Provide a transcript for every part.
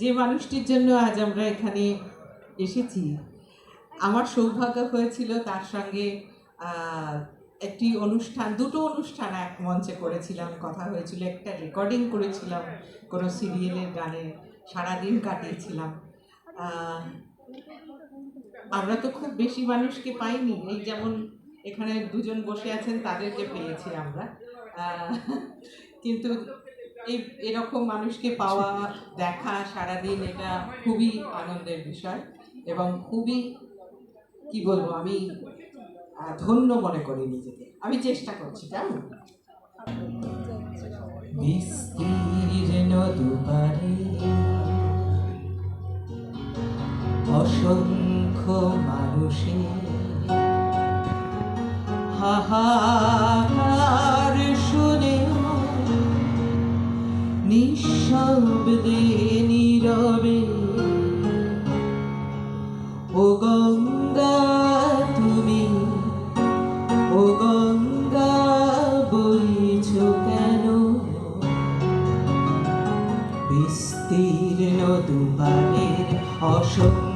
যে মানুষটির জন্য আজ আমরা এখানে এসেছি, আমার সৌভাগ্য হয়েছিল তার সঙ্গে একটি অনুষ্ঠান, দুটো অনুষ্ঠান এক মঞ্চে করেছিলাম। কথা হয়েছিল, একটা রেকর্ডিং করেছিলাম, কোনো সিরিয়ালের গানে সারাদিন কাটিয়েছিলাম। আমরা তো খুব বেশি মানুষকে পাইনি। এই যেমন এখানে দুজন বসে আছেন, তাদেরকে পেয়েছি আমরা। কিন্তু এই, এরকম মানুষকে পাওয়া, দেখা সারাদিন এটা খুবই আনন্দের বিষয় এবং খুবই, কি বলব, আমি ধন্য মনে করি নিজেকে। আমি চেষ্টা করছি কেমন অসংখ্য মানুষের হাহাকার নিঃশব্দে নীরবে। ও গঙ্গা তুমি ও গঙ্গা বইছ কেন? বিস্তীর্ণ দুবারের অসংখ্য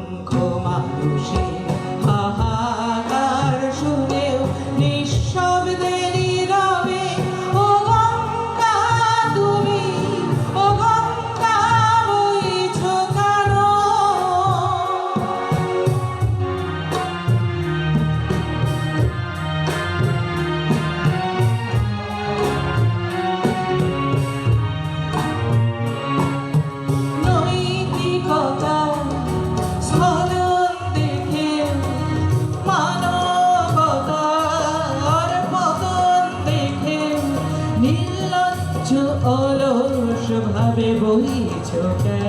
বইছ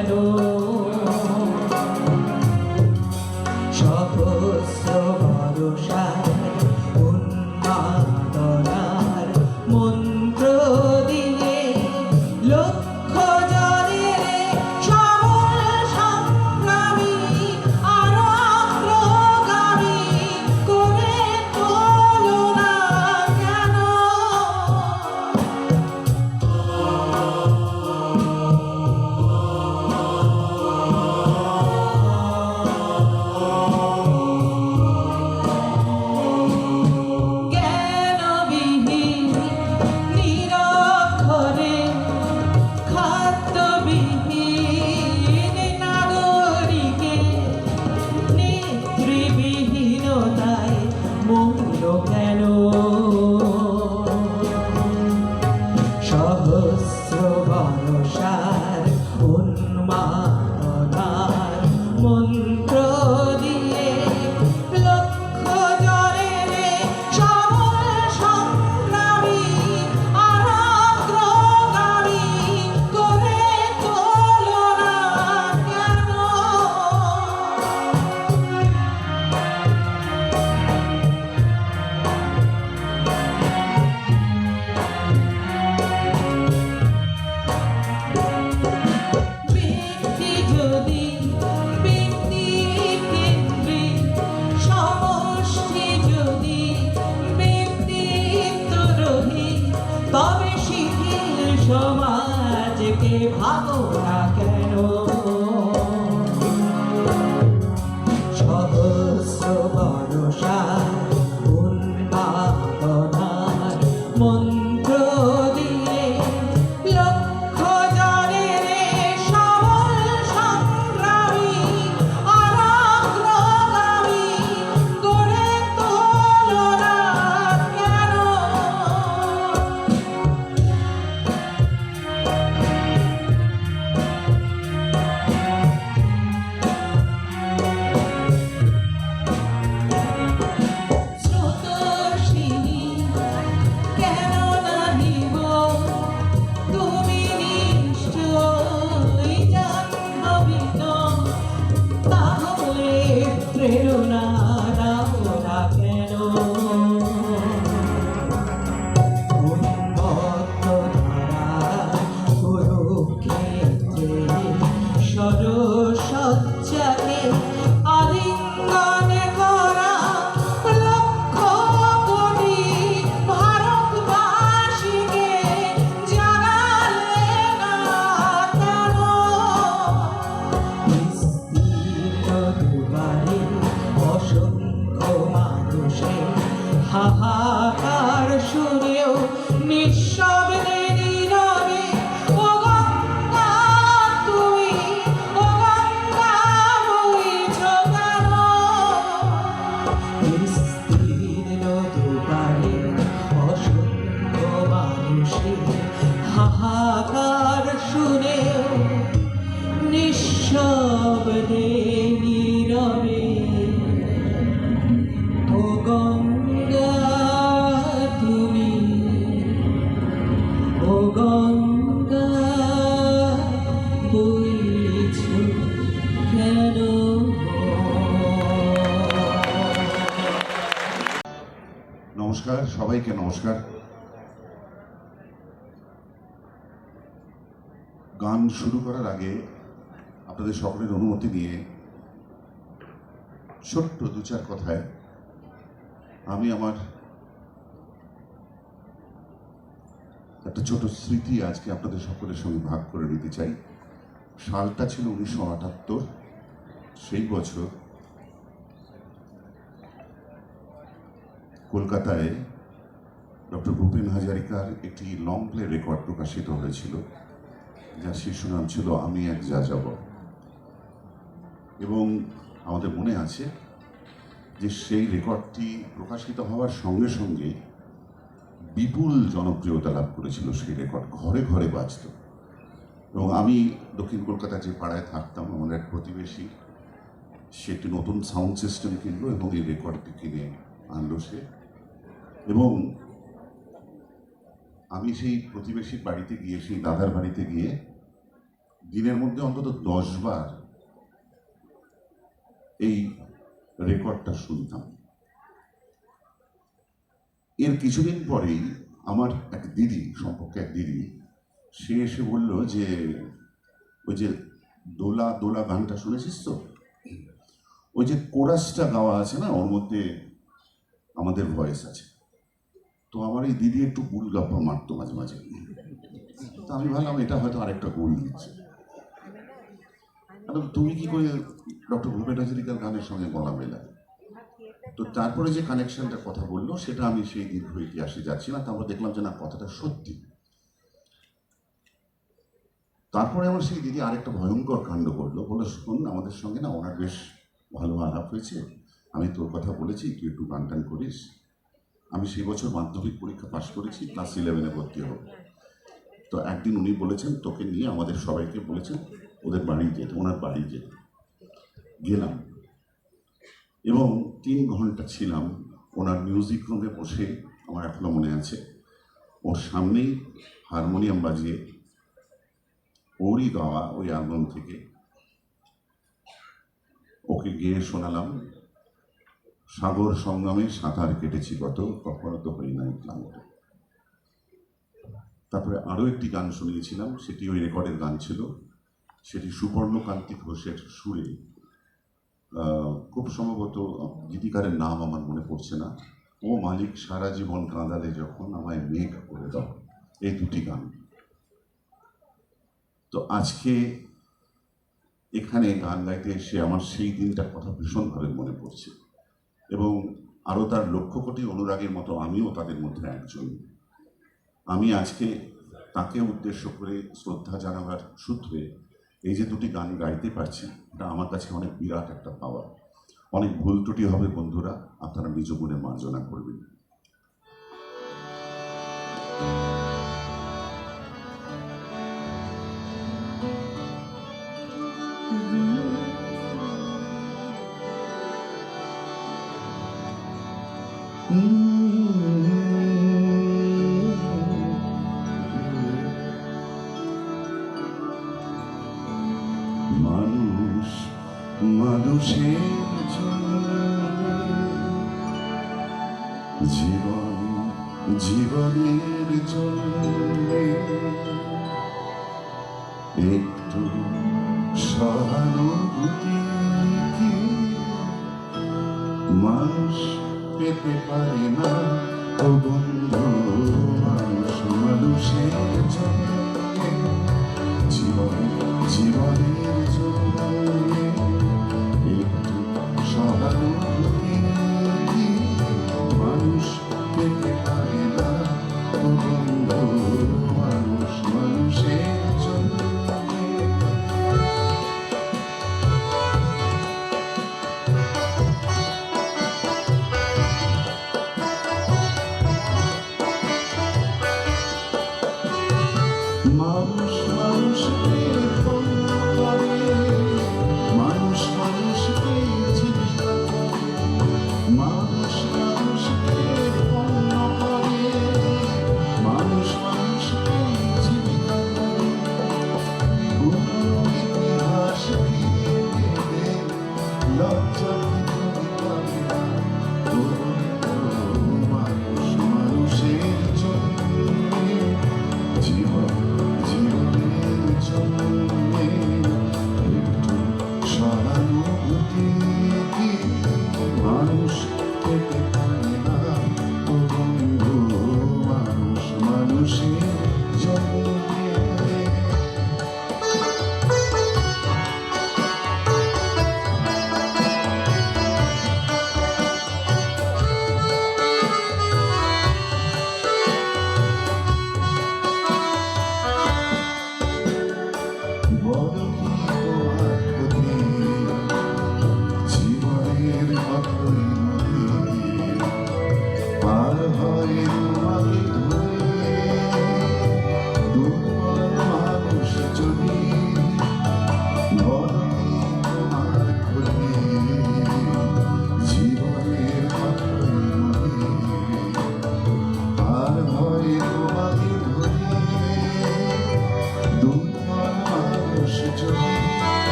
বর্ষার উন্মাদনার ভাবো না কেন নমস্কার। গান শুরু করার আগে আপনাদের সকলের অনুমতি নিয়ে ছোট্ট দু চার কথায় আমি আমার একটা ছোট স্মৃতি আজকে আপনাদের সকলের সঙ্গে ভাগ করে নিতে চাই। সালটা ছিল উনিশশো আটাত্তর, সেই বছর কলকাতায় ডক্টর ভূপেন হাজারিকার একটি লং প্লে রেকর্ড প্রকাশিত হয়েছিল, যার শীর্ষ নাম ছিল আমি এক যা যাব। এবং আমাদের মনে আছে যে সেই রেকর্ডটি প্রকাশিত হওয়ার সঙ্গে সঙ্গে বিপুল জনপ্রিয়তা লাভ করেছিল সেই রেকর্ড, ঘরে ঘরে বাজত। এবং আমি দক্ষিণ কলকাতা যে পাড়ায় থাকতাম আমাদের এক প্রতিবেশী, সে একটি নতুন সাউন্ড সিস্টেম কিনলো এবং এই রেকর্ডটি কিনে আনলো সে। এবং আমি সেই প্রতিবেশীর বাড়িতে গিয়ে, সেই দাদার বাড়িতে গিয়ে দিনের মধ্যে অন্তত দশ বার এই রেকর্ডটা শুনতাম। এর কিছুদিন পরেই আমার এক দিদি, সম্পর্কে এক দিদি, সে এসে বলল যে, ওই যে দোলা দোলা গানটা শুনেছিস তো? ওই যে কোরাসটা গাওয়া আছে না, ওর মধ্যে আমাদের ভয়েস আছে। তো আমার এই দিদি একটু গুল গাপ্পা মারতো মাঝে মাঝে। তো আমি ভাবলাম এটা হয়তো আরেকটা গোল দিচ্ছে। তুমি কি করে ডক্টর ভূপেন হাজারিকার গানের সঙ্গে গলা মেলা তো তারপরে যে কানেকশনটা কথা বলল, সেটা আমি সেই দীর্ঘ ইতিহাসে যাচ্ছি না, তারপর দেখলাম যে না, কথাটা সত্যি। তারপরে আমার সেই দিদি আরেকটা ভয়ঙ্কর কাণ্ড করল বলে শোন আমাদের সঙ্গে না ওনার বেশ ভালো আলাপ হয়েছে। আমি তোর কথা বলেছি, তুই একটু গান টান করিস। আমি সেই বছর মাধ্যমিক পরীক্ষা পাশ করেছি ক্লাস ইলেভেনে ভর্তি হব। তো একদিন উনি বলেছেন, তোকে নিয়ে আমাদের সবাইকে বলেছেন, ওদের বাড়ি যেতে, ওনার বাড়ি যেতে। গেলাম। এবং তিন ঘণ্টা ছিলাম ওনার মিউজিক রুমে বসে, আমার এখনও মনে আছে, ওর সামনেই হারমোনিয়াম বাজিয়ে ওরই গাওয়া ওই অ্যালবাম থেকে ওকে গিয়ে শোনালাম। সাগর সংগ্রামে সাঁতার কেটেছি কত, কখনো তো হই নাই ক্লান্ত তারপরে আরও একটি গান শুনিয়েছিলাম, সেটি ওই রেকর্ডের গান ছিল। সেটি সুবর্ণকান্তি ঘোষের সুরে। খুব সম্ভবত গীতিকারের নাম আমার মনে পড়ছে না। ও মালিক, সারা জীবন কাঁদালে যখন আমায় মেঘ করে দাও। এই দুটি গান। তো আজকে এখানে গান গাইতে এসে আমার সেই দিনটার কথা ভীষণভাবে মনে পড়ছে। এবং আরও তার লক্ষ কোটি অনুরাগের মতো আমিও তাদের মধ্যে একজন। আমি আজকে তাকে উদ্দেশ্য করে শ্রদ্ধা জানাবার সূত্রে এই যে দুটি গান গাইতে পারছি, এটা আমার কাছে অনেক বিরাট একটা পাওয়া অনেক ভুল ত্রুটি হবে বন্ধুরা, আপনারা নিজ মনে মার্জনা করবেন। মানুষ মানুষের জন্য। জীবন জীবনের জন্য। একটু সহানুভূতি মানুষ পেতে পারে না ও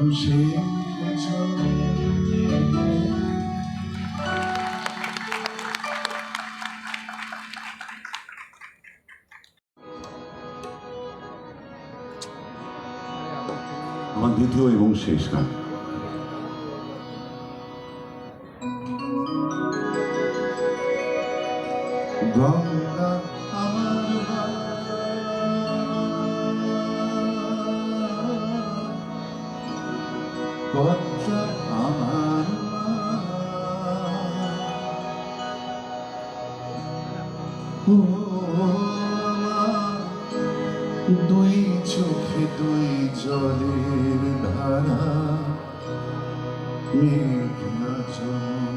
MC. Dit wil je om Siska. ও দুই চোখে দুই জলের ধারা মেঘনা চোখ